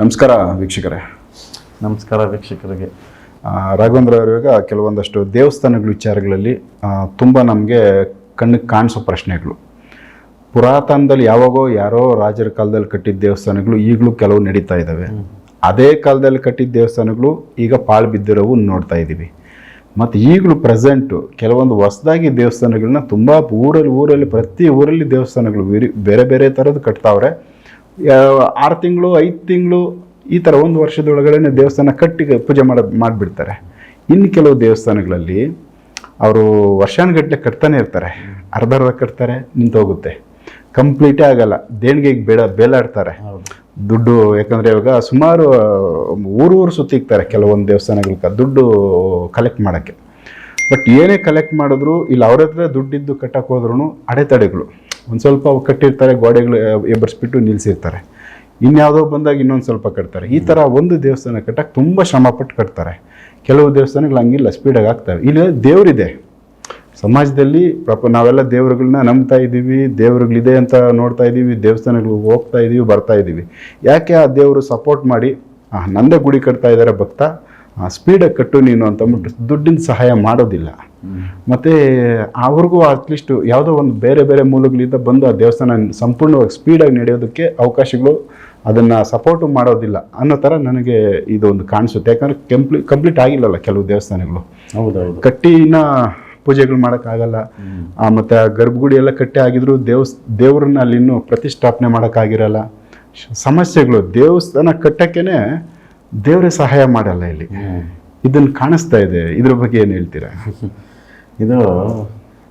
ನಮಸ್ಕಾರ ವೀಕ್ಷಕರೇ. ನಮಸ್ಕಾರ ವೀಕ್ಷಕರಿಗೆ. ರಾಘವೇಂದ್ರ ಅವರು ಇವಾಗ ಕೆಲವೊಂದಷ್ಟು ದೇವಸ್ಥಾನಗಳ ವಿಚಾರಗಳಲ್ಲಿ ತುಂಬ ನಮಗೆ ಕಣ್ಣಿಗೆ ಕಾಣಿಸೋ ಪ್ರಶ್ನೆಗಳು. ಪುರಾತನದಲ್ಲಿ ಯಾವಾಗೋ ಯಾರೋ ರಾಜರ ಕಾಲದಲ್ಲಿ ಕಟ್ಟಿದ ದೇವಸ್ಥಾನಗಳು ಈಗಲೂ ಕೆಲವು ನಡೀತಾ ಇದ್ದಾವೆ. ಅದೇ ಕಾಲದಲ್ಲಿ ಕಟ್ಟಿದ್ದ ದೇವಸ್ಥಾನಗಳು ಈಗ ಪಾಳು ಬಿದ್ದಿರೋವು ನೋಡ್ತಾ ಇದ್ದೀವಿ. ಮತ್ತು ಈಗಲೂ ಪ್ರೆಸೆಂಟು ಕೆಲವೊಂದು ಹೊಸದಾಗಿ ದೇವಸ್ಥಾನಗಳನ್ನ ತುಂಬ ಊರಲ್ಲಿ ಊರಲ್ಲಿ ಪ್ರತಿ ಊರಲ್ಲಿ ದೇವಸ್ಥಾನಗಳು ಬೇರೆ ಬೇರೆ ಥರದ್ದು ಕಟ್ತಾವ್ರೆ. ಆರು ತಿಂಗಳು ಐದು ತಿಂಗಳು ಈ ಥರ ಒಂದು ವರ್ಷದೊಳಗಡೆ ದೇವಸ್ಥಾನ ಕಟ್ಟಿ ಪೂಜೆ ಮಾಡ ಮಾಡಿಬಿಡ್ತಾರೆ. ಇನ್ನು ಕೆಲವು ದೇವಸ್ಥಾನಗಳಲ್ಲಿ ಅವರು ವರ್ಷಾನುಗಟ್ಟಲೆ ಕಟ್ತಾನೆ ಇರ್ತಾರೆ. ಅರ್ಧ ಅರ್ಧ ಕಟ್ತಾರೆ ನಿಂತೋಗುತ್ತೆ ಕಂಪ್ಲೀಟೇ ಆಗಲ್ಲ. ದೇಣಿಗೆಗೆ ಬೇಡ ಬೇಲಾಡ್ತಾರೆ. ದುಡ್ಡು ಯಾಕಂದರೆ ಇವಾಗ ಸುಮಾರು ಊರು ಊರು ಸುತ್ತಿಕ್ತಾರೆ ಕೆಲವೊಂದು ದೇವಸ್ಥಾನಗಳಿಗೆ ದುಡ್ಡು ಕಲೆಕ್ಟ್ ಮಾಡೋಕ್ಕೆ. ಬಟ್ ಏನೇ ಕಲೆಕ್ಟ್ ಮಾಡಿದ್ರು ಇಲ್ಲಿ ಅವ್ರ ಹತ್ರ ದುಡ್ಡಿದ್ದು ಕಟ್ಟಕ್ಕೆ ಹೋದ್ರೂ ಅಡೆತಡೆಗಳು. ಒಂದು ಸ್ವಲ್ಪ ಕಟ್ಟಿರ್ತಾರೆ ಗೋಡೆಗಳು ಎಬ್ಬರಿಸ್ಬಿಟ್ಟು ನಿಲ್ಲಿಸಿರ್ತಾರೆ ಇನ್ಯಾವುದೋ ಬಂದಾಗ ಇನ್ನೊಂದು ಸ್ವಲ್ಪ ಕಟ್ತಾರೆ. ಈ ಥರ ಒಂದು ದೇವಸ್ಥಾನ ಕಟ್ಟಕ್ಕೆ ತುಂಬ ಶ್ರಮಪಟ್ಟು ಕಟ್ತಾರೆ. ಕೆಲವು ದೇವಸ್ಥಾನಗಳು ಹಂಗಿಲ್ಲ ಸ್ಪೀಡಾಗಿ ಆಗ್ತವೆ. ಇಲ್ಲಿ ದೇವರಿದೆ. ಸಮಾಜದಲ್ಲಿ ಪ್ರಪ ನಾವೆಲ್ಲ ದೇವರುಗಳನ್ನ ನಂಬ್ತಾ ಇದ್ದೀವಿ ದೇವರುಗಳಿದೆ ಅಂತ ನೋಡ್ತಾ ಇದ್ದೀವಿ ದೇವಸ್ಥಾನಗಳಿಗೆ ಹೋಗ್ತಾ ಇದ್ದೀವಿ ಬರ್ತಾ ಇದ್ದೀವಿ ಯಾಕೆ ಆ ದೇವರು ಸಪೋರ್ಟ್ ಮಾಡಿ ಆ, ನಂದೇ ಗುಡಿ ಕಟ್ತಾ ಇದ್ದಾರೆ ಭಕ್ತ? ಸ್ಪೀಡಾಗಿ ಕಟ್ಟು ನೀನು ಅಂತಂದ್ಬಿಟ್ಟು ದುಡ್ಡಿನ ಸಹಾಯ ಮಾಡೋದಿಲ್ಲ. ಮತ್ತು ಅವ್ರಿಗೂ ಅಟ್ಲೀಸ್ಟ್ ಯಾವುದೋ ಒಂದು ಬೇರೆ ಬೇರೆ ಮೂಲಗಳಿಂದ ಬಂದು ಆ ದೇವಸ್ಥಾನ ಸಂಪೂರ್ಣವಾಗಿ ಸ್ಪೀಡಾಗಿ ನಡೆಯೋದಕ್ಕೆ ಅವಕಾಶಗಳು ಅದನ್ನು ಸಪೋರ್ಟು ಮಾಡೋದಿಲ್ಲ ಅನ್ನೋ ಥರ ನನಗೆ ಇದೊಂದು ಕಾಣಿಸುತ್ತೆ. ಯಾಕಂದರೆ ಕಂಪ್ಲೀ ಕಂಪ್ಲೀಟ್ ಆಗಿಲ್ಲಲ್ಲ ಕೆಲವು ದೇವಸ್ಥಾನಗಳು. ಹೌದೌದು. ಕಟ್ಟಿನ ಪೂಜೆಗಳು ಮಾಡೋಕ್ಕಾಗಲ್ಲ ಮತ್ತು ಆ ಗರ್ಭಗುಡಿ ಎಲ್ಲ ಕಟ್ಟಿ ಆಗಿದ್ರು ದೇವಸ್ ದೇವ್ರನ್ನ ಅಲ್ಲಿ ಇನ್ನೂ ಪ್ರತಿಷ್ಠಾಪನೆ ಮಾಡೋಕ್ಕಾಗಿರಲ್ಲ ಸಮಸ್ಯೆಗಳು ದೇವಸ್ಥಾನ ಕಟ್ಟಕ್ಕೇನೆ ದೇವರೇ ಸಹಾಯ ಮಾಡಲ್ಲ ಇಲ್ಲಿ. ಇದನ್ನು ಕಾಣಿಸ್ತಾ ಇದೆ. ಇದ್ರ ಬಗ್ಗೆ ಏನು ಹೇಳ್ತೀರಾ? ಇದು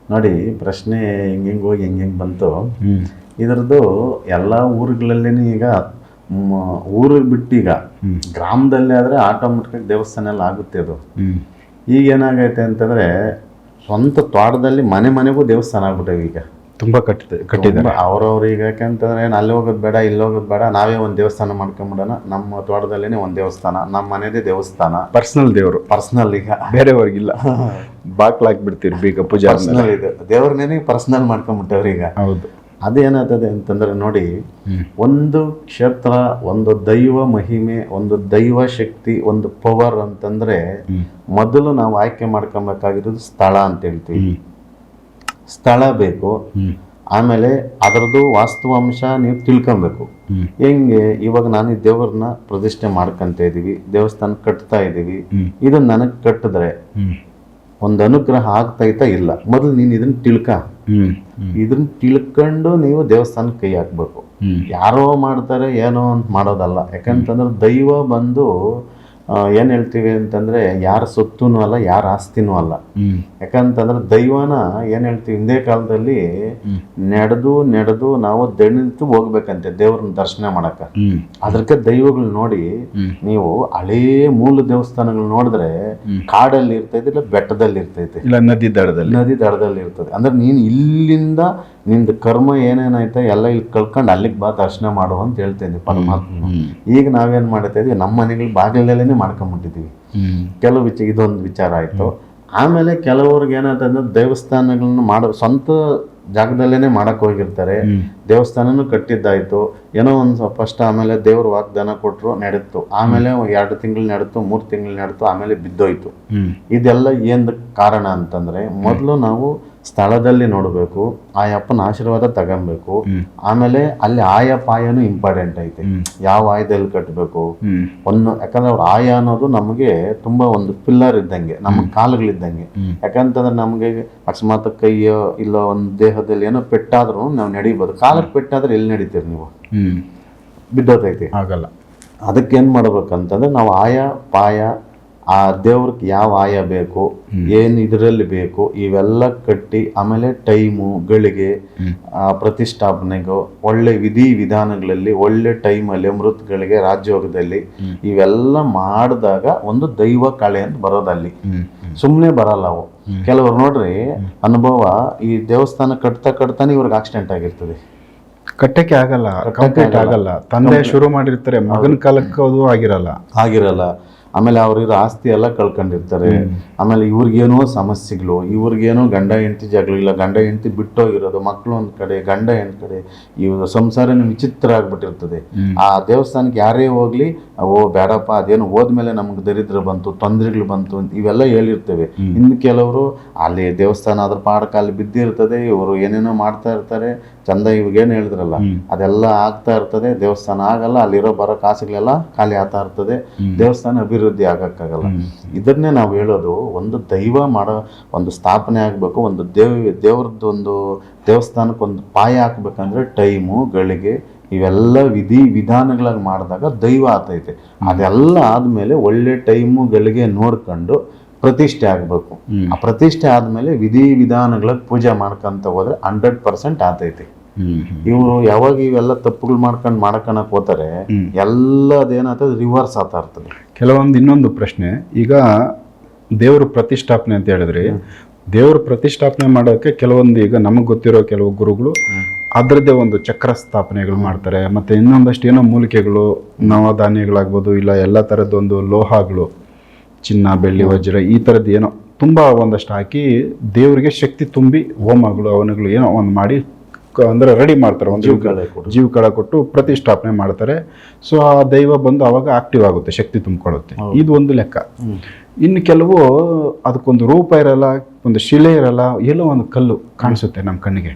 ನೋಡಿ ಪ್ರಶ್ನೆ ಹೆಂಗೆ ಹೋಗಿ ಹೆಂಗೆ ಹೆಂಗೆ ಬಂತು ಇದರದ್ದು ಎಲ್ಲ ಊರುಗಳಲ್ಲಿ ಈಗ ಊರು ಬಿಟ್ಟೀಗ ಬಿಟ್ಟು ಈಗ ಗ್ರಾಮದಲ್ಲಿ ಆದರೆ ಆಟೋಮೆಟಿಕ್ ದೇವಸ್ಥಾನ ಎಲ್ಲ ಆಗುತ್ತೆ ಅದು. ಈಗ ಏನಾಗೈತೆ ಅಂತಂದರೆ ಸ್ವಂತ ತೋಟದಲ್ಲಿ ಮನೆ ಮನೆಗೂ ದೇವಸ್ಥಾನ ಆಗ್ಬಿಟ್ಟವೆ ಈಗ. ತುಂಬಾ ಕಟ್ಟಿದೆ ಕಟ್ಟಿದ್ದಾರೆ. ಅವ್ರವ್ರು ಈಗ ಯಾಕಂತಂದ್ರೆ ಏನು ಅಲ್ಲಿ ಹೋಗೋದು ಬೇಡ ಇಲ್ಲಿ ಹೋಗೋದು ಬೇಡ ನಾವೇ ಒಂದು ದೇವಸ್ಥಾನ ಮಾಡ್ಕೊಂಬಿಡೋಣ. ನಮ್ಮ ತೋಟದಲ್ಲೇನೆ ಒಂದು ದೇವಸ್ಥಾನ ನಮ್ಮ ಮನೆದೇ ದೇವಸ್ಥಾನ. ಪರ್ಸನಲ್ ದೇವರು. ಪರ್ಸ್ನಲ್ ಈಗ. ಬೇರೆಯವ್ರಿಗಿಲ್ಲ. ಬಾಕ್ಲಾಕ್ಬಿಡ್ತೀರಿ ಬೀಗ ಪೂಜೆ ಪೂಜಾ ಪರ್ಸ್ನಲ್ ಇದು. ದೇವ್ರನ್ನೇ ಪರ್ಸ್ನಲ್ ಮಾಡ್ಕೊಂಬಿಟ್ಟವ್ರು ಈಗ. ಹೌದು. ಅದೇನಾಗ್ತದೆ ಅಂತಂದ್ರೆ ನೋಡಿ ಒಂದು ಕ್ಷೇತ್ರ ಒಂದು ದೈವ ಮಹಿಮೆ ಒಂದು ದೈವ ಶಕ್ತಿ ಒಂದು ಪವರ್ ಅಂತಂದ್ರೆ ಮೊದಲು ನಾವು ಆಯ್ಕೆ ಮಾಡ್ಕೊಬೇಕಾಗಿರೋದು ಸ್ಥಳ ಅಂತ ಹೇಳ್ತೀವಿ. ಸ್ಥಳ ಬೇಕು. ಆಮೇಲೆ ಅದರದ್ದು ವಾಸ್ತವಾಂಶ ನೀವು ತಿಳ್ಕೊಬೇಕು. ಹೆಂಗೆ? ಇವಾಗ ನಾನು ಈ ದೇವ್ರನ್ನ ಪ್ರತಿಷ್ಠೆ ಮಾಡ್ಕೊಂತ ಇದೀವಿ ದೇವಸ್ಥಾನ ಕಟ್ತಾ ಇದೀವಿ ಹ್ಮ್. ಇದು ನನಗೆ ಕಟ್ಟಿದ್ರೆ ಒಂದು ಅನುಗ್ರಹ ಆಗ್ತೈತಾ ಇಲ್ಲ. ಮೊದಲು ನೀನು ಇದನ್ನ ತಿಳ್ಕ. ಇದನ್ನ ತಿಳ್ಕೊಂಡು ನೀವು ದೇವಸ್ಥಾನ ಕೈ ಹಾಕ್ಬೇಕು. ಯಾರೋ ಮಾಡ್ತಾರೆ ಏನೋ ಅಂತ ಮಾಡೋದಲ್ಲ. ಯಾಕಂತಂದ್ರೆ ದೈವ ಬಂದು ಏನ್ ಹೇಳ್ತೀವಿ ಅಂತಂದ್ರೆ ಯಾರ ಸೊತ್ತೂ ಅಲ್ಲ ಯಾರ ಆಸ್ತಿನೂ ಅಲ್ಲ. ಯಾಕಂತಂದ್ರೆ ದೈವನ ಏನ್ ಹೇಳ್ತೀವಿ ಹಿಂದೆ ಕಾಲದಲ್ಲಿ ನಡೆದು ನಡೆದು ನಾವು ದಣಿತು ಹೋಗ್ಬೇಕಂತೆ ದೇವ್ರನ್ನ ದರ್ಶನ ಮಾಡಕ ಹ್ಮ್. ಅದಕ್ಕೆ ದೈವಗಳು ನೋಡಿ ನೀವು ಹಳೇ ಮೂಲ ದೇವಸ್ಥಾನಗಳು ನೋಡಿದ್ರೆ ಕಾಡಲ್ಲಿ ಇರ್ತೈತೆ ಇಲ್ಲ ಬೆಟ್ಟದಲ್ಲಿ ಇರ್ತೈತೆ? ಇಲ್ಲ ನದಿ ದಡದಲ್ಲಿ. ನದಿ ದಡದಲ್ಲಿ ಇರ್ತದೆ ಅಂದ್ರೆ ನೀನು ಇಲ್ಲಿಂದ ನಿಂದು ಕರ್ಮ ಏನೇನೈತೆ ಎಲ್ಲ ಇಲ್ಲಿ ಕಳ್ಕೊಂಡು ಅಲ್ಲಿಗೆ ಬಾ ದರ್ಶನ ಮಾಡು ಅಂತ ಹೇಳ್ತೇನೆ ಪರಮಾತ್ಮ. ಈಗ ನಾವೇನ್ ಮಾಡ್ತಾ ಇದೀವಿ ನಮ್ಮ ಮನೆಗಳು ಬಾಗಿಲಲ್ಲೇ ಮಾಡ್ಕೊಂಬಿಟ್ಟಿದೀವಿ. ಹ್ಮ್. ಕೆಲವು ವಿಚ ಇದೊಂದು ವಿಚಾರ ಆಯ್ತು. ಆಮೇಲೆ ಕೆಲವ್ರಿಗೆ ಏನಾಯ್ತಂದ್ರೆ ದೇವಸ್ಥಾನಗಳನ್ನ ಮಾಡೋ ಸ್ವಂತ ಜಾಗದಲ್ಲೇನೆ ಮಾಡಕ್ ಹೋಗಿರ್ತಾರೆ. ದೇವಸ್ಥಾನನೂ ಕಟ್ಟಿದ್ದಾಯ್ತು. ಏನೋ ಒಂದು ಫಸ್ಟ್ ಆಮೇಲೆ ದೇವ್ರ ವಾಗ್ದಾನ ಕೊಟ್ರು ನಡೆತು ಆಮೇಲೆ ಎರಡು ತಿಂಗಳು ನಡೆತು ಮೂರು ತಿಂಗಳು ನಡೆತು ಆಮೇಲೆ ಬಿದ್ದೋಯ್ತು. ಇದೆಲ್ಲ ಏನ್ ಕಾರಣ ಅಂತಂದ್ರೆ ಮೊದಲು ನಾವು ಸ್ಥಳದಲ್ಲಿ ನೋಡಬೇಕು ಆ ಅಪ್ಪನ ಆಶೀರ್ವಾದ ತಗೊಬೇಕು. ಆಮೇಲೆ ಅಲ್ಲಿ ಆಯ ಪಾಯನು ಇಂಪಾರ್ಟೆಂಟ್ ಐತೆ. ಯಾವ ಆಯದಲ್ಲಿ ಕಟ್ಟಬೇಕು ಒಂದು ಯಾಕಂದ್ರೆ ಅವ್ರ ಆಯ ಅನ್ನೋದು ನಮಗೆ ತುಂಬಾ ಒಂದು ಪಿಲ್ಲರ್ ಇದ್ದಂಗೆ ನಮ್ಮ ಕಾಲುಗಳಿದ್ದಂಗೆ. ಯಾಕಂತಂದ್ರೆ ನಮಗೆ ಅಕಸ್ಮಾತ್ ಕೈಯೋ ಇಲ್ಲ ಒಂದು ದೇಹದಲ್ಲಿ ಏನೋ ಪೆಟ್ಟಾದ್ರೂ ನಾವು ನಡಿಬೋದು. ಕಾಲಕ್ಕೆ ಪೆಟ್ಟಾದ್ರೆ ಎಲ್ಲಿ ನಡೀತೀರಿ ನೀವು? ಬಿದ್ದೋತೈತಿ. ಆಗಲ್ಲ. ಅದಕ್ಕೆ ಏನು ಮಾಡ್ಬೇಕಂತಂದ್ರೆ ನಾವು ಆಯ ಪಾಯ ಆ ದೇವ್ರಿಗೆ ಯಾವ ಆಯ ಬೇಕು ಏನು ಇದರಲ್ಲಿ ಬೇಕು ಇವೆಲ್ಲ ಕಟ್ಟಿ ಆಮೇಲೆ ಟೈಮು ಗಳಿಗೆ ಆ ಪ್ರತಿಷ್ಠಾಪನೆಗೂ ಒಳ್ಳೆ ವಿಧಿ ವಿಧಾನಗಳಲ್ಲಿ ಒಳ್ಳೆ ಟೈಮಲ್ಲಿ ಮೃತ್ಗಳಿಗೆ ರಾಜ್ಯೋಗದಲ್ಲಿ ಇವೆಲ್ಲ ಮಾಡಿದಾಗ ಒಂದು ದೈವ ಕಳೆ ಅಂತ ಬರೋದಲ್ಲಿ ಅಲ್ಲಿ. ಸುಮ್ಮನೆ ಬರಲ್ಲ ಅವು. ಕೆಲವರು ನೋಡ್ರಿ ಅನುಭವ ಈ ದೇವಸ್ಥಾನ ಕಟ್ತಾ ಕಟ್ತಾನೆ ಇವ್ರಿಗೆ ಆಕ್ಸಿಡೆಂಟ್ ಆಗಿರ್ತದೆ. ಕಟ್ಟಕ್ಕೆ ಆಗಲ್ಲ ಕಂಪ್ಲೀಟ್ ಆಗಲ್ಲ. ತಂದೆ ಶುರು ಮಾಡಿರ್ತಾರೆ ಮಗನ ಕಾಲಕ್ಕೂ ಅದು ಆಗಿರಲ್ಲ. ಆಗಿರಲ್ಲ. ಆಮೇಲೆ ಅವ್ರಿರೋ ಆಸ್ತಿ ಎಲ್ಲ ಕಳ್ಕೊಂಡಿರ್ತಾರೆ. ಆಮೇಲೆ ಇವ್ರಿಗೇನೋ ಸಮಸ್ಯೆಗಳು ಇವ್ರಿಗೇನೋ ಗಂಡ ಹೆಂಡತಿ ಜಗಳ ಇಲ್ಲ ಗಂಡ ಹೆಂಡತಿ ಬಿಟ್ಟೋಗಿರೋದು ಮಕ್ಕಳು ಒಂದ್ ಕಡೆ ಗಂಡ ಹೆಣ್ಣು ಕಡೆ ಇವ್ರ ಸಂಸಾರನೇ ವಿಚಿತ್ರ ಆಗ್ಬಿಟ್ಟಿರ್ತದೆ. ಆ ದೇವಸ್ಥಾನಕ್ಕೆ ಯಾರೇ ಹೋಗ್ಲಿ ಓ ಬೇಡಪ್ಪ ಅದೇನು ಹೋದ್ಮೇಲೆ ನಮ್ಗೆ ದರಿದ್ರ ಬಂತು ತೊಂದರೆಗಳು ಬಂತು ಅಂತ ಇವೆಲ್ಲ ಹೇಳಿರ್ತೇವೆ. ಇನ್ನು ಕೆಲವರು ಅಲ್ಲಿ ದೇವಸ್ಥಾನ ಅದ್ರ ಪಾಡಕ್ಕೆ ಅಲ್ಲಿ ಬಿದ್ದಿರ್ತದೆ ಇವರು ಏನೇನೋ ಮಾಡ್ತಾ ಇರ್ತಾರೆ ಚಂದ ಇವಾಗೇನು ಹೇಳಿದ್ರಲ್ಲ ಅದೆಲ್ಲ ಆಗ್ತಾ ಇರ್ತದೆ ದೇವಸ್ಥಾನ ಆಗಲ್ಲ ಅಲ್ಲಿರೋ ಬರೋ ಕಾಸುಗಳೆಲ್ಲ ಖಾಲಿ ಆತಾ ಇರ್ತದೆ ದೇವಸ್ಥಾನ ಅಭಿವೃದ್ಧಿ ಆಗಕ್ಕಾಗಲ್ಲ. ಇದನ್ನೇ ನಾವು ಹೇಳೋದು ಒಂದು ದೈವ ಮಾಡೋ ಒಂದು ಸ್ಥಾಪನೆ ಆಗಬೇಕು ಒಂದು ದೇವ್ ದೇವ್ರದ್ದು ಒಂದು ದೇವಸ್ಥಾನಕ್ಕೆ ಒಂದು ಪಾಯ ಹಾಕ್ಬೇಕಂದ್ರೆ ಟೈಮು ಗಳಿಗೆ ಇವೆಲ್ಲ ವಿಧಿ ವಿಧಾನಗಳಾಗಿ ಮಾಡಿದಾಗ ದೈವ ಆತೈತೆ ಅದೆಲ್ಲ ಆದಮೇಲೆ ಒಳ್ಳೆ ಟೈಮು ಗಳಿಗೆ ನೋಡ್ಕೊಂಡು ಪ್ರತಿಷ್ಠೆ ಆಗಬೇಕು. ಆ ಪ್ರತಿಷ್ಠೆ ಆದಮೇಲೆ ವಿಧಿ ವಿಧಾನಗಳ ಪೂಜೆ ಮಾಡ್ಕೊಂತ ಹೋದ್ರೆ ಹಂಡ್ರೆಡ್ ಪರ್ಸೆಂಟ್ ಆತೈತಿ ಇವರು ಯಾವಾಗ ಇವೆಲ್ಲ ತಪ್ಪುಗಳು ಮಾಡ್ಕೊಂಡು ಮಾಡ್ಕೊಳಕ್ ಹೋತಾರೆ ಎಲ್ಲ ಅದೇನಾಗ್ತದೆ ರಿವರ್ಸ್ ಆಗ್ತಾ ಇರ್ತದೆ. ಕೆಲವೊಂದು ಇನ್ನೊಂದು ಪ್ರಶ್ನೆ ಈಗ ದೇವ್ರ ಪ್ರತಿಷ್ಠಾಪನೆ ಅಂತ ಹೇಳಿದ್ರಿ ದೇವ್ರ ಪ್ರತಿಷ್ಠಾಪನೆ ಮಾಡೋಕ್ಕೆ ಕೆಲವೊಂದು ಈಗ ನಮಗೆ ಗೊತ್ತಿರೋ ಕೆಲವು ಗುರುಗಳು ಅದರದ್ದೇ ಒಂದು ಚಕ್ರ ಸ್ಥಾಪನೆಗಳು ಮಾಡ್ತಾರೆ. ಮತ್ತೆ ಇನ್ನೊಂದಷ್ಟು ಏನೋ ಮೂಲಿಕೆಗಳು ನವಧಾನ್ಯಗಳಾಗ್ಬೋದು ಇಲ್ಲ ಎಲ್ಲ ಥರದ್ದೊಂದು ಲೋಹಗಳು ಚಿನ್ನ ಬೆಳ್ಳಿ ವಜ್ರ ಈ ಥರದ್ದು ಏನೋ ತುಂಬ ಒಂದಷ್ಟು ಹಾಕಿ ದೇವರಿಗೆ ಶಕ್ತಿ ತುಂಬಿ ಹೋಮಗಳು ಅವನಗಳು ಏನೋ ಒಂದು ಮಾಡಿ ಅಂದ್ರೆ ರೆಡಿ ಮಾಡ್ತಾರೆ ಒಂದು ಜೀವ ಕಳ ಜೀವಕಳ ಕೊಟ್ಟು ಪ್ರತಿಷ್ಠಾಪನೆ ಮಾಡ್ತಾರೆ. ಸೊ ಆ ದೈವ ಬಂದು ಅವಾಗ ಆಕ್ಟಿವ್ ಆಗುತ್ತೆ ಶಕ್ತಿ ತುಂಬಿಕೊಳ್ಳುತ್ತೆ. ಇದು ಒಂದು ಲೆಕ್ಕ. ಇನ್ನು ಕೆಲವು ಅದಕ್ಕೊಂದು ರೂಪ ಇರಲ್ಲ ಒಂದು ಶಿಲೆ ಇರಲ್ಲ ಎಲ್ಲೋ ಒಂದು ಕಲ್ಲು ಕಾಣಿಸುತ್ತೆ ನಮ್ಮ ಕಣ್ಣಿಗೆ.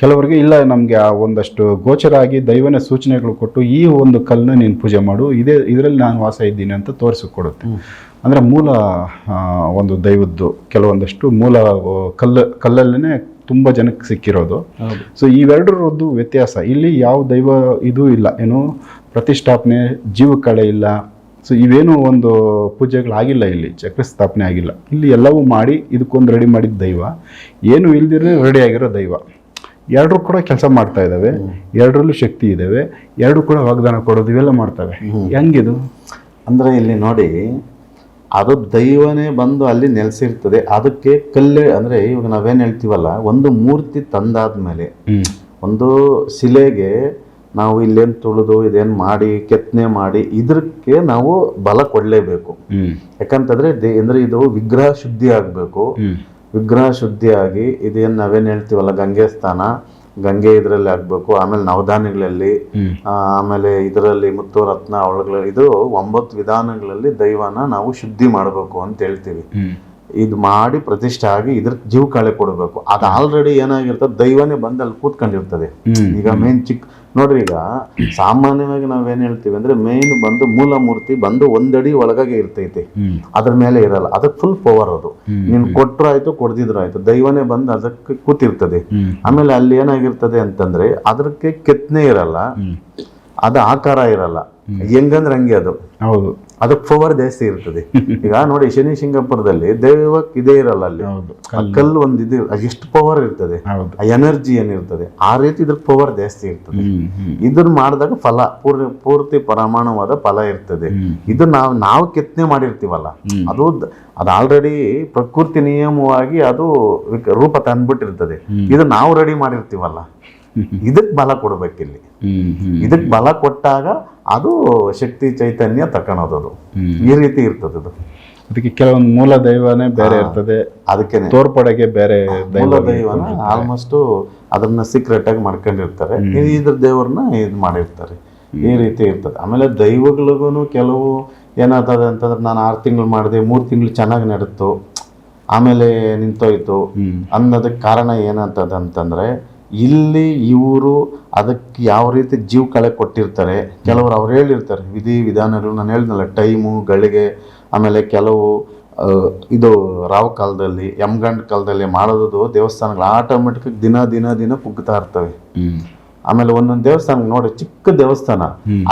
ಕೆಲವರಿಗೆ ಇಲ್ಲ ನಮಗೆ ಆ ಒಂದಷ್ಟು ಗೋಚರ ಆಗಿ ದೈವನ ಸೂಚನೆಗಳು ಕೊಟ್ಟು ಈ ಒಂದು ಕಲ್ಲನ್ನ ನೀನು ಪೂಜೆ ಮಾಡು ಇದೇ ಇದರಲ್ಲಿ ನಾನು ವಾಸ ಇದ್ದೀನಿ ಅಂತ ತೋರಿಸಿಕೊಡುತ್ತೆ. ಅಂದರೆ ಮೂಲ ಒಂದು ದೈವದ್ದು ಕೆಲವೊಂದಷ್ಟು ಮೂಲ ಕಲ್ಲು ಕಲ್ಲಲ್ಲೇ ತುಂಬ ಜನಕ್ಕೆ ಸಿಕ್ಕಿರೋದು. ಸೊ ಇವೆರಡರದ್ದು ವ್ಯತ್ಯಾಸ. ಇಲ್ಲಿ ಯಾವ ದೈವ ಇದು ಇಲ್ಲ. ಏನು ಪ್ರತಿಷ್ಠಾಪನೆ ಜೀವ ಕಳೆ ಇಲ್ಲ. ಸೊ ಇವೇನು ಒಂದು ಪೂಜೆಗಳಾಗಿಲ್ಲ ಇಲ್ಲಿ. ಚಕ್ರ ಸ್ಥಾಪನೆ ಆಗಿಲ್ಲ. ಇಲ್ಲಿ ಎಲ್ಲವೂ ಮಾಡಿ ಇದಕ್ಕೊಂದು ರೆಡಿ ಮಾಡಿದ ದೈವ. ಏನು ಇಲ್ದಿರೋ ರೆಡಿ ಆಗಿರೋ ದೈವ. ಎರಡರೂ ಕೂಡ ಕೆಲಸ ಮಾಡ್ತಾ ಇದ್ದಾವೆ. ಎರಡರಲ್ಲೂ ಶಕ್ತಿ ಇದ್ದಾವೆ. ಎರಡು ಕೂಡ ವಾಗ್ದಾನ ಕೊಡೋದು ಇವೆಲ್ಲ ಮಾಡ್ತವೆ. ಹೆಂಗಿದು? ಅಂದರೆ ಇಲ್ಲಿ ನೋಡಿ ಅದು ದೈವನೇ ಬಂದು ಅಲ್ಲಿ ನೆಲೆಸಿರ್ತದೆ. ಅದಕ್ಕೆ ಕಲ್ಲೆ ಅಂದ್ರೆ ಇವಾಗ ನಾವೇನ್ ಹೇಳ್ತೀವಲ್ಲ ಒಂದು ಮೂರ್ತಿ ತಂದಾದ್ಮೇಲೆ ಮೇಲೆ ಒಂದು ಶಿಲೆಗೆ ನಾವು ಇಲ್ಲೇನು ತುಳಿದು ಇದೇನು ಮಾಡಿ ಕೆತ್ತನೆ ಮಾಡಿ ಇದಕ್ಕೆ ನಾವು ಬಲ ಕೊಡಲೇಬೇಕು. ಯಾಕಂತಂದ್ರೆ ಅಂದ್ರೆ ಇದು ವಿಗ್ರಹ ಶುದ್ಧಿ ಆಗಬೇಕು ವಿಗ್ರಹ ಶುದ್ಧಿ ಆಗಿ ಇದೇನು ನಾವೇನು ಹೇಳ್ತೀವಲ್ಲ ಗಂಗೆ ಸ್ಥಾನ ಗಂಗೆ ಇದರಲ್ಲಿ ಆಗಬೇಕು ಆಮೇಲೆ ನವಧಾನ್ಯಗಳಲ್ಲಿ ಆಮೇಲೆ ಇದರಲ್ಲಿ ಮುತ್ತು ರತ್ನ ಅವಳಗಳ ಇದು ಒಂಬತ್ತು ವಿಧಾನಗಳಲ್ಲಿ ದೈವನ ನಾವು ಶುದ್ಧಿ ಮಾಡಬೇಕು ಅಂತ ಹೇಳ್ತೀವಿ. ಇದು ಮಾಡಿ ಪ್ರತಿಷ್ಠೆ ಆಗಿ ಇದ್ರ ಜೀವ ಕಾಳೆ ಕೊಡಬೇಕು. ಅದು ಆಲ್ರೆಡಿ ಏನಾಗಿರ್ತದೆ ದೈವನೇ ಬಂದು ಅಲ್ಲಿ ಕೂತ್ಕೊಂಡಿರ್ತದೆ. ಈಗ ಮೇನ್ ಚಿಕ್ಕ ನೋಡ್ರಿ ಈಗ ಸಾಮಾನ್ಯವಾಗಿ ನಾವೇನ್ ಹೇಳ್ತೀವಿ ಅಂದ್ರೆ ಮೇನ್ ಬಂದು ಮೂಲ ಮೂರ್ತಿ ಬಂದು ಒಂದಡಿ ಒಳಗಾಗಿ ಇರ್ತೈತಿ. ಅದ್ರ ಮೇಲೆ ಇರಲ್ಲ. ಅದಕ್ಕೆ ಫುಲ್ ಪವರ್ ಅದು. ನೀನ್ ಕೊಟ್ರು ಆಯ್ತು ಕೊಡ್ದಿದ್ರು ಆಯ್ತು ದೈವನೇ ಬಂದು ಅದಕ್ಕೆ ಕೂತಿರ್ತದೆ. ಆಮೇಲೆ ಅಲ್ಲಿ ಏನಾಗಿರ್ತದೆ ಅಂತಂದ್ರೆ ಅದಕ್ಕೆ ಕೆತ್ತನೆ ಇರಲ್ಲ. ಅದು ಆಕಾರ ಇರಲ್ಲ. ಹೆಂಗಂದ್ರೆ ಹಂಗೆ ಅದು. ಹೌದು. ಅದಕ್ಕೆ ಪವರ್ ಜಾಸ್ತಿ ಇರ್ತದೆ. ಈಗ ನೋಡಿ ಶನಿ ಸಿಂಗಾಪುರದಲ್ಲಿ ದೈವಕ್ ಇದೇ ಇರಲ್ಲ ಅಲ್ಲಿ. ಕಲ್ಲು. ಒಂದು ಇದು ಎಷ್ಟು ಪವರ್ ಇರ್ತದೆ. ಆ ಎನರ್ಜಿ ಏನಿರ್ತದೆ. ಆ ರೀತಿ ಇದ್ರ ಪವರ್ ಜಾಸ್ತಿ ಇರ್ತದೆ. ಇದನ್ನ ಮಾಡಿದಾಗ ಫಲ ಪೂರ್ಣ ಪೂರ್ತಿ ಪರಮಾಣುವಾದ ಫಲ ಇರ್ತದೆ. ಇದು ನಾವು ನಾವು ಕೆತ್ತನೆ ಮಾಡಿರ್ತೀವಲ್ಲ. ಅದು ಅದು ಆಲ್ರೆಡಿ ಪ್ರಕೃತಿ ನಿಯಮವಾಗಿ ಅದು ರೂಪ ತಂದ್ಬಿಟ್ಟಿರ್ತದೆ. ಇದು ನಾವು ರೆಡಿ ಮಾಡಿರ್ತೀವಲ್ಲ. ಇದಕ್ ಬಲ ಕೊಡ್ಬೇಕಿಲ್ಲಿ ಹ್ಮ್ ಹ್ಮ್ ಇದಕ್ ಬಲ ಕೊಟ್ಟಾಗ ಅದು ಶಕ್ತಿ ಚೈತನ್ಯ ತಕೊಳೋದು ಅದು ಈ ರೀತಿ ಇರ್ತದೆ ಅದು ಅದಕ್ಕೆ ಕೆಲವೊಂದು ಮೂಲ ದೈವನೇ ಬೇರೆ ಇರ್ತದೆ. ಅದಕ್ಕೆ ತೋರ್ಪಡೆಗೆ ಬೇರೆ ಮೂಲ ದೈವನ ಆಲ್ಮೋಸ್ಟ್ ಅದನ್ನ ಸೀಕ್ರೆಟ್ ಆಗಿ ಮಾಡ್ಕೊಂಡಿರ್ತಾರೆ. ಇದ್ರ ದೇವ್ರನ್ನ ಇದು ಮಾಡಿರ್ತಾರೆ. ಈ ರೀತಿ ಇರ್ತದೆ. ಆಮೇಲೆ ದೈವಗಳಿಗೂ ಕೆಲವು ಏನಾಗ್ತದೆ ಅಂತಂದ್ರೆ ನಾನು ಆರು ತಿಂಗಳು ಮಾಡಿದೆ ಮೂರು ತಿಂಗಳು ಚೆನ್ನಾಗಿ ನಡೀತು ಆಮೇಲೆ ನಿಂತೋಯ್ತು. ಅನ್ನೋದಕ್ಕೆ ಕಾರಣ ಏನಂತದ ಅಂತಂದ್ರೆ ಇಲ್ಲಿ ಇವರು ಅದಕ್ಕೆ ಯಾವ ರೀತಿ ಜೀವ ಕಳೆ ಕೊಟ್ಟಿರ್ತಾರೆ ಕೆಲವರು ಅವ್ರು ಹೇಳಿರ್ತಾರೆ ವಿಧಿ ವಿಧಾನಗಳು ನಾನು ಹೇಳಿದ್ನಲ್ಲ ಟೈಮು ಗಳಿಗೆ ಆಮೇಲೆ ಕೆಲವು ಇದು ರಾವ್ ಕಾಲದಲ್ಲಿ ಯಮಗಂಡ್ ಕಾಲದಲ್ಲಿ ಮಾಡೋದು ದೇವಸ್ಥಾನಗಳು ಆಟೋಮೆಟಿಕ್ ದಿನ ದಿನ ದಿನ ಕುಗ್ತಾ ಇರ್ತವೆ. ಆಮೇಲೆ ಒಂದೊಂದು ದೇವಸ್ಥಾನ ನೋಡಿ ಚಿಕ್ಕ ದೇವಸ್ಥಾನ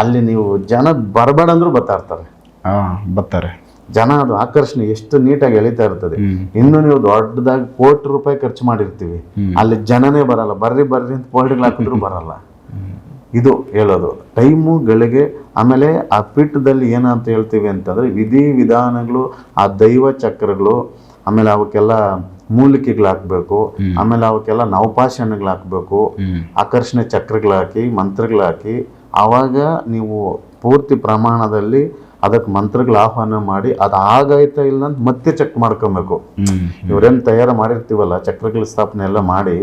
ಅಲ್ಲಿ ನೀವು ಜನ ಬರಬೇಡ ಅಂದ್ರೂ ಬರ್ತಾ ಇರ್ತಾರೆ. ಹಾ ಬರ್ತಾರೆ. ಜನ ಅದು ಆಕರ್ಷಣೆ ಎಷ್ಟು ನೀಟಾಗಿ ಎಳಿತಾ ಇರ್ತದೆ. ಇನ್ನು ನೀವು ದೊಡ್ಡದಾಗಿ ಕೋಟಿ ರೂಪಾಯಿ ಖರ್ಚು ಮಾಡಿರ್ತೀವಿ. ಅಲ್ಲಿ ಜನನೇ ಬರಲ್ಲ. ಬರ್ರಿ ಬರ್ರಿ ಅಂತ ಬೋರ್ಡ್ಗಳು ಹಾಕಿದ್ರು ಬರಲ್ಲ. ಇದು ಹೇಳೋದು. ಟೈಮು ಗಳಿಗೆ ಆಮೇಲೆ ಆ ಪೀಠದಲ್ಲಿ ಏನಂತ ಹೇಳ್ತೀವಿ ಅಂತಂದ್ರೆ ವಿಧಿ ವಿಧಾನಗಳು ಆ ದೈವ ಚಕ್ರಗಳು ಆಮೇಲೆ ಅವಕ್ಕೆಲ್ಲ ಮೂಲಿಕೆಗಳು ಹಾಕ್ಬೇಕು ಆಮೇಲೆ ಅವಕ್ಕೆಲ್ಲ ನವಪಾಷಣಗಳು ಹಾಕ್ಬೇಕು ಆಕರ್ಷಣೆ ಚಕ್ರಗಳು ಹಾಕಿ ಮಂತ್ರಗಳು ಹಾಕಿ ಆವಾಗ ನೀವು ಪೂರ್ತಿ ಪ್ರಮಾಣದಲ್ಲಿ ಅದಕ್ಕೆ ಮಂತ್ರಗಳ ಆಹ್ವಾನ ಮಾಡಿ ಅದು ಆಗೈತಾ ಇಲ್ಲ ಅಂತ ಮತ್ತೆ ಚೆಕ್ ಮಾಡ್ಕೊಬೇಕು. ಇವರೇನು ತಯಾರು ಮಾಡಿರ್ತೀವಲ್ಲ ಚಕ್ರಗಳ ಸ್ಥಾಪನೆ ಎಲ್ಲ ಮಾಡಿ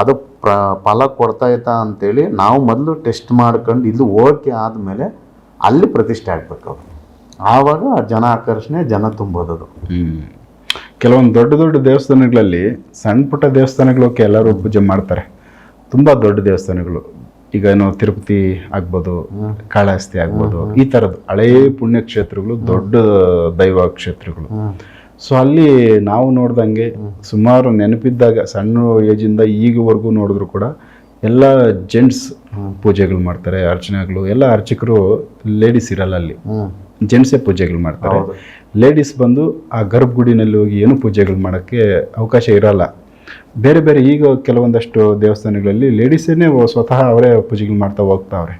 ಅದು ಪ್ರ ಫಲ ಕೊಡ್ತಾಯ್ತಾ ಅಂತೇಳಿ ನಾವು ಮೊದಲು ಟೆಸ್ಟ್ ಮಾಡ್ಕೊಂಡು ಇದು ಓಕೆ ಆದಮೇಲೆ ಅಲ್ಲಿ ಪ್ರತಿಷ್ಠೆ ಆಗ್ಬೇಕು ಅವ್ರು. ಆವಾಗ ಜನ ಆಕರ್ಷಣೆ ಜನ ತುಂಬೋದು ಅದು ಕೆಲವೊಂದು ದೊಡ್ಡ ದೊಡ್ಡ ದೇವಸ್ಥಾನಗಳಲ್ಲಿ ಸಣ್ಣ ಪುಟ್ಟ ದೇವಸ್ಥಾನಗಳಕ್ಕೆ ಎಲ್ಲರೂ ಪೂಜೆ ಮಾಡ್ತಾರೆ. ತುಂಬ ದೊಡ್ಡ ದೇವಸ್ಥಾನಗಳು. ಈಗ ಏನು ತಿರುಪತಿ ಆಗ್ಬೋದು ಕಾಳಹಸ್ತಿ ಆಗ್ಬೋದು ಈ ಥರದ್ದು ಹಳೇ ಪುಣ್ಯಕ್ಷೇತ್ರಗಳು ದೊಡ್ಡ ದೈವ ಕ್ಷೇತ್ರಗಳು ಸೊ ಅಲ್ಲಿ ನಾವು ನೋಡ್ದಂಗೆ ಸುಮಾರು ನೆನಪಿದ್ದಾಗ ಸಣ್ಣ ಏಜಿಂದ ಈಗವರೆಗೂ ನೋಡಿದ್ರು ಕೂಡ ಎಲ್ಲ ಜೆಂಟ್ಸ್ ಪೂಜೆಗಳು ಮಾಡ್ತಾರೆ ಅರ್ಚನೆಗಳು ಎಲ್ಲ ಅರ್ಚಕರು ಲೇಡೀಸ್ ಇರಲ್ಲ ಅಲ್ಲಿ. ಜೆಂಟ್ಸೇ ಪೂಜೆಗಳು ಮಾಡ್ತಾರೆ. ಲೇಡೀಸ್ ಬಂದು ಆ ಗರ್ಭಗುಡಿನಲ್ಲಿ ಹೋಗಿ ಏನು ಪೂಜೆಗಳು ಮಾಡೋಕ್ಕೆ ಅವಕಾಶ ಇರಲ್ಲ. ಬೇರೆ ಬೇರೆ ಈಗ ಕೆಲವೊಂದಷ್ಟು ದೇವಸ್ಥಾನಗಳಲ್ಲಿ ಲೇಡೀಸೇನೆ ಸ್ವತಃ ಅವರೇ ಪೂಜೆಗಳು ಮಾಡ್ತಾ ಹೋಗ್ತಾವ್ರೆ.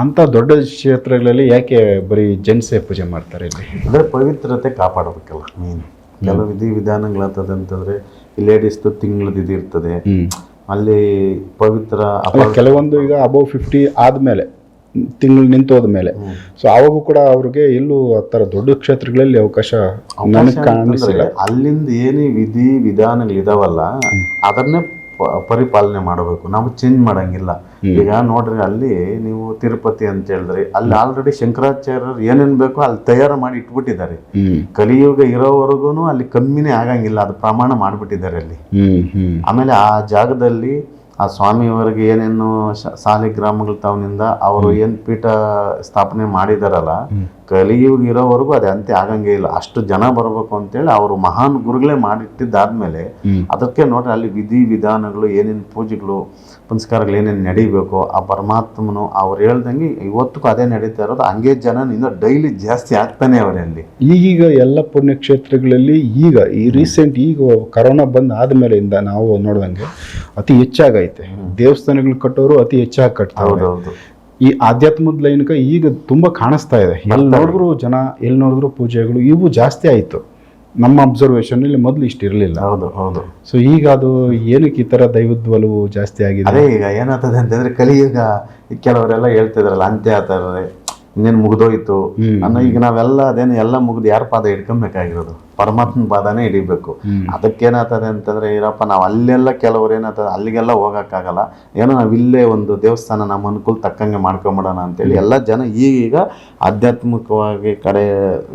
ಅಂತ ಅಂಥ ದೊಡ್ಡ ಕ್ಷೇತ್ರಗಳಲ್ಲಿ ಯಾಕೆ ಬರೀ ಜೆಂಟ್ಸೇ ಪೂಜೆ ಮಾಡ್ತಾರೆ ಇಲ್ಲಿ? ಅಂದರೆ ಪವಿತ್ರತೆ ಕಾಪಾಡಬೇಕಲ್ಲ ಮೇನ್ ಕೆಲವು ವಿಧಿ ವಿಧಾನಗಳಾಗ್ತದೆ ಅಂತಂದ್ರೆ ಈ ಲೇಡೀಸ್ದು ತಿಂಗಳದ ಇದು ಇರ್ತದೆ. ಅಲ್ಲಿ ಪವಿತ್ರ ಕೆಲವೊಂದು ಈಗ ಅಬೌವ್ ಫಿಫ್ಟಿ ಆದಮೇಲೆ ತಿಂಗಳು ನಿಂತೋದ ಮೇಲೆ. ಸೊ ಅವಾಗೂ ಕೂಡ ಅವ್ರಿಗೆ ಎಲ್ಲೂ ಆ ಥರ ದೊಡ್ಡ ಕ್ಷೇತ್ರಗಳಲ್ಲಿ ಅವಕಾಶ ನನಗೆ ಕಾಣಿಸಿಲ್ಲ. ಅಲ್ಲಿಂದ ಏನೇ ವಿಧಿ ವಿಧಾನಗಳಿದಾವಲ್ಲ ಅದನ್ನೇ ಪರಿಪಾಲನೆ ಮಾಡಬೇಕು. ನಾವು ಚೇಂಜ್ ಮಾಡಂಗಿಲ್ಲ. ಈಗ ನೋಡ್ರಿ ಅಲ್ಲಿ ನೀವು ತಿರುಪತಿ ಅಂತ ಹೇಳಿದ್ರಿ ಅಲ್ಲಿ ಆಲ್ರೆಡಿ ಶಂಕರಾಚಾರ್ಯರು ಏನೇನ್ ಬೇಕೋ ಅಲ್ಲಿ ತಯಾರು ಮಾಡಿ ಇಟ್ಬಿಟ್ಟಿದ್ದಾರೆ. ಕಲಿಯುಗ ಇರೋವರೆಗೂ ಅಲ್ಲಿ ಕಮ್ಮಿನೇ ಆಗಂಗಿಲ್ಲ ಅದು ಪ್ರಮಾಣ ಮಾಡಿಬಿಟ್ಟಿದ್ದಾರೆ ಅಲ್ಲಿ. ಆಮೇಲೆ ಆ ಜಾಗದಲ್ಲಿ ಆ ಸ್ವಾಮಿಯವರಿಗೆ ಏನೇನು ಶ- ಸಾಲಿಗ್ರಾಮಗಳ ತವನಿಂದ ಅವರು ಏನ್ ಪೀಠ ಸ್ಥಾಪನೆ ಮಾಡಿದಾರಲ್ಲ ಕಲಿಯುಗ ಇರೋವರೆಗೂ ಅದೇ ಅಂತ್ಯ ಆಗಂಗೇ ಇಲ್ಲ. ಅಷ್ಟು ಜನ ಬರಬೇಕು ಅಂತೇಳಿ ಅವರು ಮಹಾನ್ ಗುರುಗಳೇ ಮಾಡಿಟ್ಟಿದ್ದಾದ್ಮೇಲೆ. ಅದಕ್ಕೆ ನೋಡ್ರಿ ಅಲ್ಲಿ ವಿಧಿ ವಿಧಾನಗಳು ಏನೇನು ಪೂಜೆಗಳು ಪುನಸ್ಕಾರಗಳು ಏನೇನು ನಡಿಬೇಕು ಆ ಪರಮಾತ್ಮನು ಅವ್ರು ಹೇಳ್ದಂಗೆ ಇವತ್ತಿಗೂ ಅದೇ ನಡೀತಾ ಇರೋದು. ಹಂಗೆ ಜನ ಇನ್ನು ಡೈಲಿ ಜಾಸ್ತಿ ಆಗ್ತಾನೆ ಅವರೇ ಅಲ್ಲಿ. ಈಗೀಗ ಎಲ್ಲ ಪುಣ್ಯಕ್ಷೇತ್ರಗಳಲ್ಲಿ ಈಗ ಈ ರೀಸೆಂಟ್ ಈಗ ಕರೋನಾ ಬಂದ್ ಆದ್ಮೇಲೆಯಿಂದ ನಾವು ನೋಡ್ದಂಗೆ ಅತಿ ಹೆಚ್ಚಾಗೈತೆ. ದೇವಸ್ಥಾನಗಳು ಕಟ್ಟೋರು ಅತಿ ಹೆಚ್ಚಾಗಿ ಕಟ್ತಾರೆ. ಈ ಆಧ್ಯಾತ್ಮದ ಲೈನಿಕ ಈಗ ತುಂಬ ಕಾಣಿಸ್ತಾ ಇದೆ. ಎಲ್ಲಿ ನೋಡಿದ್ರು ಜನ ಎಲ್ಲಿ ನೋಡಿದ್ರು ಪೂಜೆಗಳು ಇವು ಜಾಸ್ತಿ ಆಯಿತು. ನಮ್ಮ ಅಬ್ಸರ್ವೇಷನ್ ಇಲ್ಲಿ ಮೊದಲು ಇಷ್ಟು ಇರಲಿಲ್ಲ. ಹೌದು ಹೌದು. ಸೊ ಈಗ ಅದು ಏನಕ್ಕೆ ಈ ತರ ದೈವದ ಒಲವು ಜಾಸ್ತಿ ಆಗಿದೆ? ಅದೇ ಈಗ ಏನಾಗ್ತದೆ ಅಂತಂದ್ರೆ ಕಲಿಯುಗ ಕೆಲವರೆಲ್ಲ ಹೇಳ್ತಿದ್ರಲ್ಲ ಅಂತ್ಯ ಆಗ್ತದೆ ಇನ್ನೇನು ಮುಗಿದೋಯ್ತು. ಅನ್ನೋ ಈಗ ನಾವೆಲ್ಲ ಅದೇನು ಎಲ್ಲ ಮುಗಿದು ಯಾರ ಪಾದ ಹಿಡ್ಕೊಬೇಕಾಗಿರೋದು? ಪರಮಾತ್ಮನ ಪಾದನೇ ಹಿಡಿಬೇಕು. ಅದಕ್ಕೇನಾಗ್ತದೆ ಅಂತಂದ್ರೆ ಇರಪ್ಪ ನಾವು ಅಲ್ಲೆಲ್ಲ ಕೆಲವ್ರು ಏನಾಗ್ತದೆ ಅಲ್ಲಿಗೆಲ್ಲ ಹೋಗಕ್ಕಾಗಲ್ಲ. ಏನೋ ನಾವು ಇಲ್ಲೇ ಒಂದು ದೇವಸ್ಥಾನ ನಮ್ಮ ಅನುಕೂಲ ತಕ್ಕಂಗೆ ಮಾಡ್ಕೊಂಬಿಡೋಣ ಅಂತೇಳಿ ಎಲ್ಲ ಜನ ಈಗೀಗ ಆಧ್ಯಾತ್ಮಿಕವಾಗಿ ಕಡೆ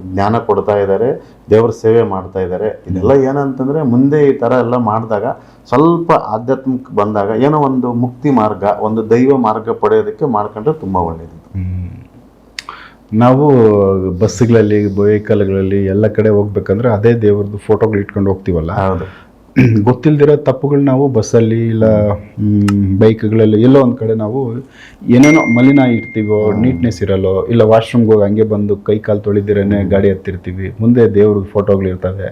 ಜ್ಞಾನ ಕೊಡ್ತಾ ಇದ್ದಾರೆ ದೇವ್ರ ಸೇವೆ ಮಾಡ್ತಾ ಇದ್ದಾರೆ ಇದೆಲ್ಲ ಏನಂತಂದ್ರೆ ಮುಂದೆ ಈ ಥರ ಎಲ್ಲ ಮಾಡಿದಾಗ ಸ್ವಲ್ಪ ಆಧ್ಯಾತ್ಮಿಕ ಬಂದಾಗ ಏನೋ ಒಂದು ಮುಕ್ತಿ ಮಾರ್ಗ ಒಂದು ದೈವ ಮಾರ್ಗ ಪಡೆಯೋದಕ್ಕೆ ಮಾಡ್ಕೊಂಡ್ರೆ ತುಂಬ ಒಳ್ಳೇದು ಹ್ಮ್. ನಾವು ಬಸ್ಗಳಲ್ಲಿ ವೆಹಿಕಲ್ಗಳಲ್ಲಿ ಎಲ್ಲ ಕಡೆ ಹೋಗ್ಬೇಕಂದ್ರೆ ಅದೇ ದೇವ್ರದ್ದು ಫೋಟೋಗಳು ಇಟ್ಕೊಂಡು ಹೋಗ್ತೀವಲ್ಲ? ಹೌದು ಗೊತ್ತಿಲ್ದಿರೋ ತಪ್ಪುಗಳು ನಾವು ಬಸ್ಸಲ್ಲಿ ಇಲ್ಲ ಬೈಕ್ಗಳಲ್ಲಿ ಎಲ್ಲೋ ಒಂದು ಕಡೆ ನಾವು ಏನೇನೋ ಮಲಿನ ಇಡ್ತೀವೋ ನೀಟ್ನೆಸ್ ಇರಲ್ಲೋ ಇಲ್ಲ ವಾಶ್ರೂಮ್ಗೆ ಹೋಗಿ ಹಂಗೆ ಬಂದು ಕೈ ಕಾಲು ತೊಳಿದಿರೇ ಗಾಡಿ ಹತ್ತಿರ್ತೀವಿ ಮುಂದೆ ದೇವ್ರ ಫೋಟೋಗಳು ಇರ್ತವೆ.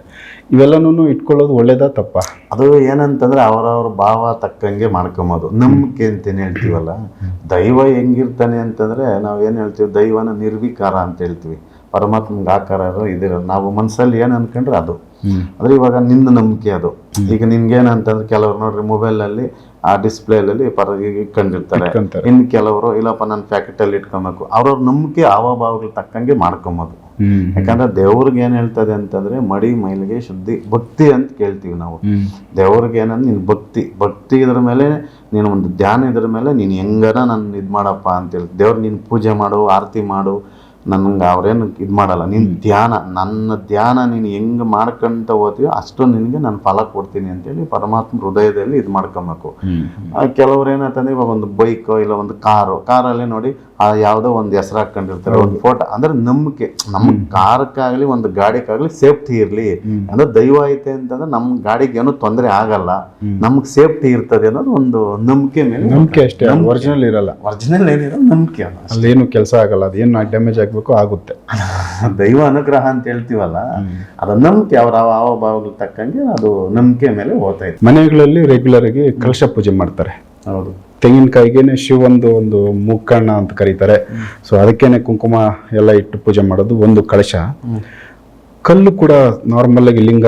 ಇವೆಲ್ಲನೂ ಇಟ್ಕೊಳ್ಳೋದು ಒಳ್ಳೇದಾ ತಪ್ಪ? ಅದು ಏನಂತಂದ್ರೆ ಅವರವ್ರ ಭಾವ ತಕ್ಕಂಗೆ ಮಾಡ್ಕೊಂಬೋದು ನಂಬಿಕೆ ಅಂತೇನು ಹೇಳ್ತೀವಲ್ಲ ದೈವ ಹೆಂಗಿರ್ತಾನೆ ಅಂತಂದ್ರೆ ನಾವು ಏನು ಹೇಳ್ತೀವಿ ದೈವನ ನಿರ್ವಿಕಾರ ಅಂತ ಹೇಳ್ತೀವಿ. ಪರಮಾತ್ಮನಿಗೆ ಆಕಾರ ಇದಿರ ನಾವು ಮನಸ್ಸಲ್ಲಿ ಏನು ಅನ್ಕೊಂಡ್ರೆ ಅದು. ಆದರೆ ಇವಾಗ ನಿನ್ನ ನಂಬಿಕೆ ಅದು. ಈಗ ನಿನ್ಗೇನಂತಂದ್ರೆ ಕೆಲವ್ರು ನೋಡ್ರಿ ಮೊಬೈಲಲ್ಲಿ ಆ ಡಿಸ್ಪ್ಲೇಲಲ್ಲಿ ಪರ ಇಟ್ಕೊಂಡಿರ್ತಾರೆ. ಇನ್ ಇನ್ನು ಕೆಲವರು ಇಲ್ಲಪ್ಪ ನನ್ನ ಪ್ಯಾಕೆಟಲ್ಲಿ ಇಟ್ಕೊಬೇಕು. ಅವ್ರವ್ರ ನಂಬಿಕೆ ಹಾವಭಾವಗಳು ತಕ್ಕಂಗೆ ಮಾಡ್ಕೊಬೋದು. ಯಾಕಂದ್ರೆ ದೇವ್ರಿಗೆ ಏನ್ ಹೇಳ್ತದೆ ಅಂತಂದ್ರೆ ಮಡಿ ಮೈಲಿಗೆ ಶುದ್ಧಿ ಭಕ್ತಿ ಅಂತ ಕೇಳ್ತೀವಿ ನಾವು. ದೇವ್ರಿಗೆ ಏನಂದ್ರೆ ನಿನ್ ಭಕ್ತಿ ಭಕ್ತಿ ಇದ್ರ ಮೇಲೆ ನೀನು ಒಂದು ಧ್ಯಾನ ಇದ್ರ ಮೇಲೆ ನೀನು ಹೆಂಗನ ನನ್ನ ಇದು ಮಾಡಪ್ಪ ಅಂತ ಹೇಳಿ. ದೇವ್ರ ನೀನ್ ಪೂಜೆ ಮಾಡು ಆರತಿ ಮಾಡು ನನ್ಗೆ ಅವ್ರೇನು ಇದು ಮಾಡಲ್ಲ. ನೀನು ಧ್ಯಾನ ನನ್ನ ಧ್ಯಾನ ನೀನು ಹೆಂಗೆ ಮಾಡ್ಕೊಂತ ಹೋಗ್ತೀವಿ ಅಷ್ಟು ನಿನಗೆ ನಾನು ಫಲ ಕೊಡ್ತೀನಿ ಅಂತೇಳಿ ಪರಮಾತ್ಮ ಹೃದಯದಲ್ಲಿ ಇದು ಮಾಡ್ಕೊಬೇಕು. ಕೆಲವ್ರು ಏನಂತಂದ್ರೆ ಇವಾಗ ಒಂದು ಬೈಕ್ ಇಲ್ಲ ಒಂದು ಕಾರು ಕಾರಲ್ಲಿ ನೋಡಿ ಆ ಯಾವುದೋ ಒಂದು ಹೆಸರು ಹಾಕೊಂಡಿರ್ತಾರೆ ಒಂದು ಫೋಟೋ ಅಂದ್ರೆ ನಂಬಿಕೆ ನಮ್ಮ ಕಾರ್ಕ್ಕಾಗ್ಲಿ ಒಂದು ಗಾಡಿಗಾಗ್ಲಿ ಸೇಫ್ಟಿ ಇರ್ಲಿ ಅಂದ್ರೆ ದೈವ ಐತೆ ಅಂತಂದ್ರೆ ನಮ್ಮ ಗಾಡಿಗೆ ಏನೂ ತೊಂದರೆ ಆಗಲ್ಲ ನಮ್ಗೆ ಸೇಫ್ಟಿ ಇರ್ತದೆ ಅನ್ನೋದು ಒಂದು ನಂಬಿಕೆ ಮೇಲೆ ನಂಬಿಕೆ ಅಷ್ಟೇ ಒರಿಜಿನಲ್ ಇರಲ್ಲ ಒರಿಜಿನಲ್ ಏನಿರೋ ನಂಬಿಕೆ ಅಲ್ಲ ಅಲ್ಲೇನು ಕೆಲಸ ಆಗಲ್ಲ ಅದೇನು ಡ್ಯಾಮೇಜ್ ಆಗಬೇಕು ಆಗುತ್ತೆ ದೈವ ಅನುಗ್ರಹ ಅಂತ ಹೇಳ್ತೀವಲ್ಲ ಅದು ನಂಬಿಕೆ ಅವರ ಹಾವಭಾವಗಳು ತಕ್ಕಂಗೆ ಅದು ನಂಬಿಕೆ ಮೇಲೆ ಹೋಗ್ತಾ ಇತ್ತು ಮನೆಗಳಲ್ಲಿ ರೆಗ್ಯುಲರ್ ಆಗಿ ಕಲಶ ಪೂಜೆ ಮಾಡ್ತಾರೆ ಹೌದು. ತೆಂಗಿನಕಾಯಿಗೆನೆ ಶಿವಂದು ಒಂದು ಮುಕ್ಕಣ್ಣ ಅಂತ ಕರೀತಾರೆ. ಸೊ ಅದಕ್ಕೇನೆ ಕುಂಕುಮ ಎಲ್ಲ ಇಟ್ಟು ಪೂಜೆ ಮಾಡೋದು ಒಂದು ಕಳಶ. ಕಲ್ಲು ಕೂಡ ನಾರ್ಮಲ್ ಆಗಿ ಲಿಂಗ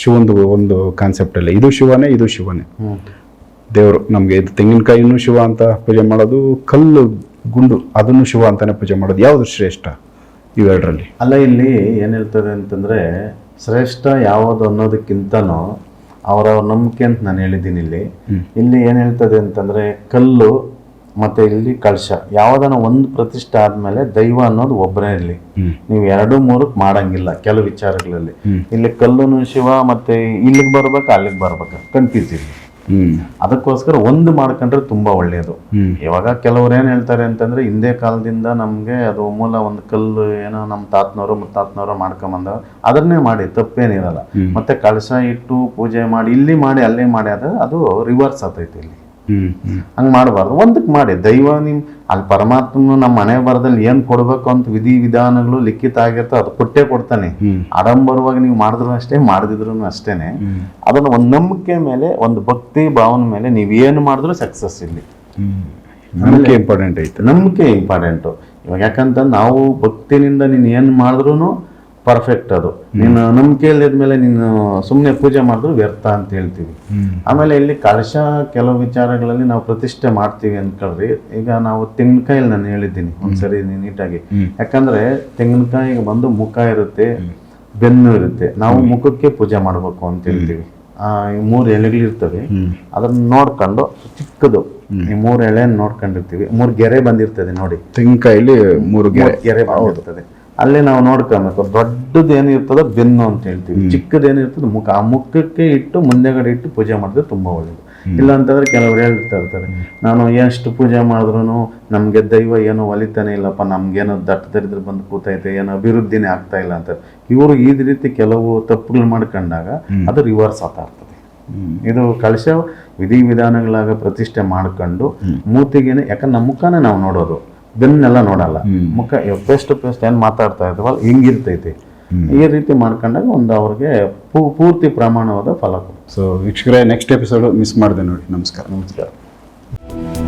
ಶಿವಂದು ಒಂದು ಕಾನ್ಸೆಪ್ಟ್ ಅಲ್ಲ. ಇದು ಶಿವನೇ ಇದು ಶಿವನೇ. ದೇವರು ನಮಗೆ ಇದು ತೆಂಗಿನಕಾಯಿನೂ ಶಿವ ಅಂತ ಪೂಜೆ ಮಾಡೋದು ಕಲ್ಲು ಗುಂಡು ಅದನ್ನು ಶಿವ ಅಂತಾನೆ ಪೂಜೆ ಮಾಡೋದು. ಯಾವುದು ಶ್ರೇಷ್ಠ ಇವೆರಡರಲ್ಲಿ ಅಲ್ಲ ಇಲ್ಲಿ ಏನಿರ್ತದೆ ಅಂತಂದ್ರೆ ಶ್ರೇಷ್ಠ ಯಾವುದು ಅನ್ನೋದಕ್ಕಿಂತನೂ ಅವರವ್ರ ನಂಬಿಕೆ ಅಂತ ನಾನು ಹೇಳಿದ್ದೀನಿ ಇಲ್ಲಿ. ಇಲ್ಲಿ ಏನ್ ಹೇಳ್ತದೆ ಅಂತಂದ್ರೆ ಕಲ್ಲು ಮತ್ತೆ ಇಲ್ಲಿ ಕಳಶ ಯಾವ್ದನ ಒಂದು ಪ್ರತಿಷ್ಠೆ ಆದ್ಮೇಲೆ ದೈವ ಅನ್ನೋದು ಒಬ್ಬರೇ ಇರಲಿ. ನೀವು ಎರಡು ಮೂರು ಮಾಡಂಗಿಲ್ಲ ಕೆಲವು ವಿಚಾರಗಳಲ್ಲಿ. ಇಲ್ಲಿ ಕಲ್ಲುನು ಶಿವ ಮತ್ತೆ ಇಲ್ಲಿಗೆ ಬರ್ಬೇಕು ಅಲ್ಲಿಗೆ ಬರ್ಬೇಕು. ಕನ್ಫ್ಯೂಸ್ ಇಲ್ಲ ಅದಕ್ಕೋಸ್ಕರ ಒಂದು ಮಾಡ್ಕೊಂಡ್ರೆ ತುಂಬಾ ಒಳ್ಳೆಯದು ಇವಾಗ ಕೆಲವ್ರು ಏನ್ ಹೇಳ್ತಾರೆ ಅಂತಂದ್ರೆ ಹಿಂದೆ ಕಾಲದಿಂದ ನಮ್ಗೆ ಅದು ಮೂಲ ಒಂದು ಕಲ್ಲು ಏನೋ ನಮ್ಮ ತಾತನವರು ಮುತ್ತಾತನವರು ಮಾಡ್ಕೊಂಬಂದ ಅದನ್ನೇ ಮಾಡಿ ತಪ್ಪೇನಿರಲ್ಲ. ಮತ್ತೆ ಕಳಶ ಇಟ್ಟು ಪೂಜೆ ಮಾಡಿ ಇಲ್ಲಿ ಮಾಡಿ ಅಲ್ಲೇ ಮಾಡಿ ಅದು ಅದು ರಿವರ್ಸ್ ಆತೈತಿ ಇಲ್ಲಿ. ಹಂಗ್ ಮಾಡಬಾರ್ದು. ಒಂದಕ್ಕೆ ಮಾಡಿ. ದೈವ ನಿಮ್ ಅಲ್ಲಿ ಪರಮಾತ್ಮನು ನಮ್ಮ ಮನೆ ಬರದಲ್ಲಿ ಏನ್ ಕೊಡ್ಬೇಕು ಅಂತ ವಿಧಿ ವಿಧಾನಗಳು ಲಿಖಿತ ಆಗಿರ್ತವೆ ಅದು ಕೊಟ್ಟೇ ಕೊಡ್ತಾನೆ. ಆಡಂಬರವಾಗಿ ನೀವು ಮಾಡಿದ್ರು ಅಷ್ಟೇ ಮಾಡಿದ್ರು ಅಷ್ಟೇನೆ. ಅದನ್ನ ಒಂದು ನಂಬಿಕೆ ಮೇಲೆ ಒಂದು ಭಕ್ತಿ ಭಾವನೆ ಮೇಲೆ ನೀವು ಏನು ಮಾಡಿದ್ರು ಸಕ್ಸಸ್ ಇಲ್ಲಿ. ನಂಬಿಕೆ ಇಂಪಾರ್ಟೆಂಟ್ ಐತೆ. ನಂಬಿಕೆ ಇಂಪಾರ್ಟೆಂಟು ಇವಾಗ ಯಾಕಂತ ನಾವು ಭಕ್ತಿನಿಂದ ನೀನು ಏನು ಮಾಡಿದ್ರು ಪರ್ಫೆಕ್ಟ್ ಅದು. ನೀನು ನಂಬಿಕೆ ಇಲ್ಲದ್ಮೇಲೆ ನೀನು ಸುಮ್ಮನೆ ಪೂಜೆ ಮಾಡಿದ್ರು ವ್ಯರ್ಥ ಅಂತ ಹೇಳ್ತೀವಿ. ಆಮೇಲೆ ಇಲ್ಲಿ ಕಳಶ ಕೆಲವು ವಿಚಾರಗಳಲ್ಲಿ ನಾವು ಪ್ರತಿಷ್ಠೆ ಮಾಡ್ತೀವಿ ಅನ್ಕೊಳ್ರಿ ಈಗ ನಾವು ತೆಂಗಿನಕಾಯಲ್ಲಿ ನಾನು ಹೇಳಿದ್ದೀನಿ ಒಂದ್ಸರಿ ನೀಟಾಗಿ. ಯಾಕಂದ್ರೆ ತೆಂಗಿನಕಾಯಿಗೆ ಬಂದು ಮುಖ ಇರುತ್ತೆ ಬೆನ್ನು ಇರುತ್ತೆ. ನಾವು ಮುಖಕ್ಕೆ ಪೂಜೆ ಮಾಡ್ಬೇಕು ಅಂತ ಹೇಳ್ತೀವಿ. ಆ, ಈ ಮೂರು ಎಲೆಗಳಿರ್ತವೆ ಅದನ್ನ ನೋಡ್ಕೊಂಡು ಚಿಕ್ಕದು. ಈ ಮೂರು ಎಳೆ ನೋಡ್ಕೊಂಡಿರ್ತೀವಿ. ಮೂರು ಗೆರೆ ಬಂದಿರ್ತದೆ ನೋಡಿ. ತೆಂಗಿನಕಾಯಲ್ಲಿ ಮೂರು ಗೆರೆ. ಮೂರ್ ಗೆರೆ ಬಂದಿರ್ತದೆ. ಅಲ್ಲಿ ನಾವು ನೋಡ್ಕೊಬೇಕು ದೊಡ್ಡದು ಏನಿರ್ತದ ಬೆನ್ನು ಅಂತ ಹೇಳ್ತೀವಿ. ಚಿಕ್ಕದು ಏನಿರ್ತದ ಮುಖ. ಆ ಮುಖಕ್ಕೆ ಇಟ್ಟು ಮುಂದೆಗಡೆ ಇಟ್ಟು ಪೂಜೆ ಮಾಡಿದ್ರೆ ತುಂಬಾ ಒಳ್ಳೇದು. ಇಲ್ಲ ಅಂತಂದ್ರೆ ಕೆಲವರು ಹೇಳ್ತಾ ಇರ್ತಾರೆ ನಾನು ಎಷ್ಟು ಪೂಜೆ ಮಾಡಿದ್ರು ನಮ್ಗೆ ದೈವ ಏನು ಒಲಿತಾನೆ ಇಲ್ಲಪ್ಪ. ನಮ್ಗೇನು ದಟ್ಟ ದರಿದ್ರ ಬಂದು ಕೂತೈತೆ ಏನೋ ಅಭಿವೃದ್ಧಿನೇ ಆಗ್ತಾ ಇಲ್ಲ ಅಂತ ಇವರು ಈ ರೀತಿ ಕೆಲವು ತಪ್ಪುಗಳು ಮಾಡ್ಕೊಂಡಾಗ ಅದು ರಿವರ್ಸ್ ಆಗ್ತಾ ಇರ್ತದೆ. ಇದು ಕಳಶ ವಿಧಿ ವಿಧಾನಗಳಾಗ ಪ್ರತಿಷ್ಠೆ ಮಾಡ್ಕೊಂಡು ಮೂತಿಗೆನೆ ಯಾಕಂದ್ರೆ ನಮ್ಮ ಮುಖಾನೇ ನಾವು ನೋಡೋದು. ಬೆನ್ನೆಲ್ಲ ನೋಡಲ್ಲ. ಮುಖ ಫೇಸ್ ಟು ಫೇಸ್ ಏನು ಮಾತಾಡ್ತಾ ಇದ್ವಲ್ಲ ಹೆಂಗಿರ್ತೈತಿ. ಈ ರೀತಿ ಮಾಡ್ಕೊಂಡಾಗ ಒಂದು ಅವ್ರಿಗೆ ಪೂರ್ತಿ ಪ್ರಮಾಣವಾದ ಫಲ ಸೊ ವೀಕ್ಷಕರೇ ನೆಕ್ಸ್ಟ್ ಎಪಿಸೋಡ್ ಮಿಸ್ ಮಾಡಿದೆ ನೋಡಿ. ನಮಸ್ಕಾರ. ನಮಸ್ಕಾರ.